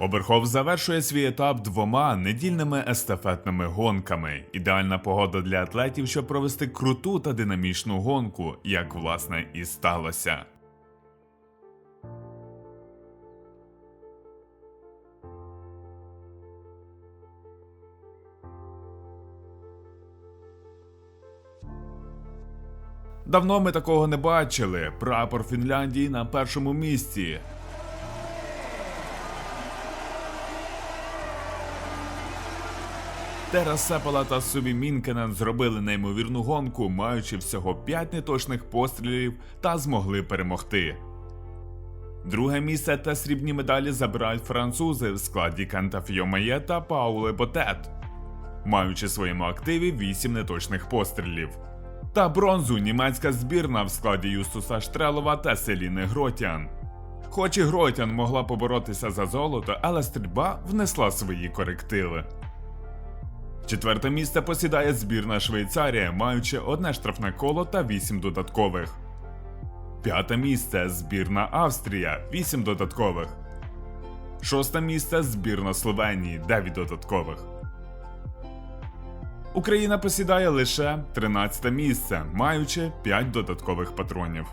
Оберхов завершує свій етап двома недільними естафетними гонками. Ідеальна погода для атлетів, щоб провести круту та динамічну гонку, як власне і сталося. Давно ми такого не бачили. Прапор Фінляндії на першому місці. Терас Сепала та Субі Мінкенен зробили неймовірну гонку, маючи всього 5 неточних пострілів та змогли перемогти. Друге місце та срібні медалі забирають французи в складі Кента та Пауле Ботет, маючи в своєму активі 8 неточних пострілів. Та бронзу німецька збірна в складі Юстуса Штрелова та Селіни Гротян. Хоч і Гротян могла поборотися за золото, але стрільба внесла свої корективи. Четверте місце посідає збірна Швейцарія, маючи одне штрафне коло та 8 додаткових. П'яте місце збірна Австрія 8 додаткових. Шосте місце збірна Словенії 9 додаткових. Україна посідає лише 13 місце, маючи 5 додаткових патронів.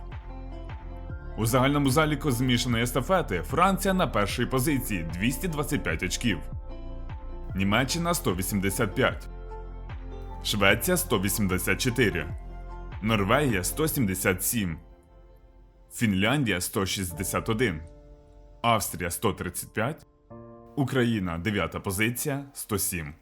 У загальному заліку змішаної естафети Франція на першій позиції 225 очків. Німеччина 185, Швеція 184, Норвегія 177, Фінляндія 161, Австрія 135, Україна 9 позиція 107.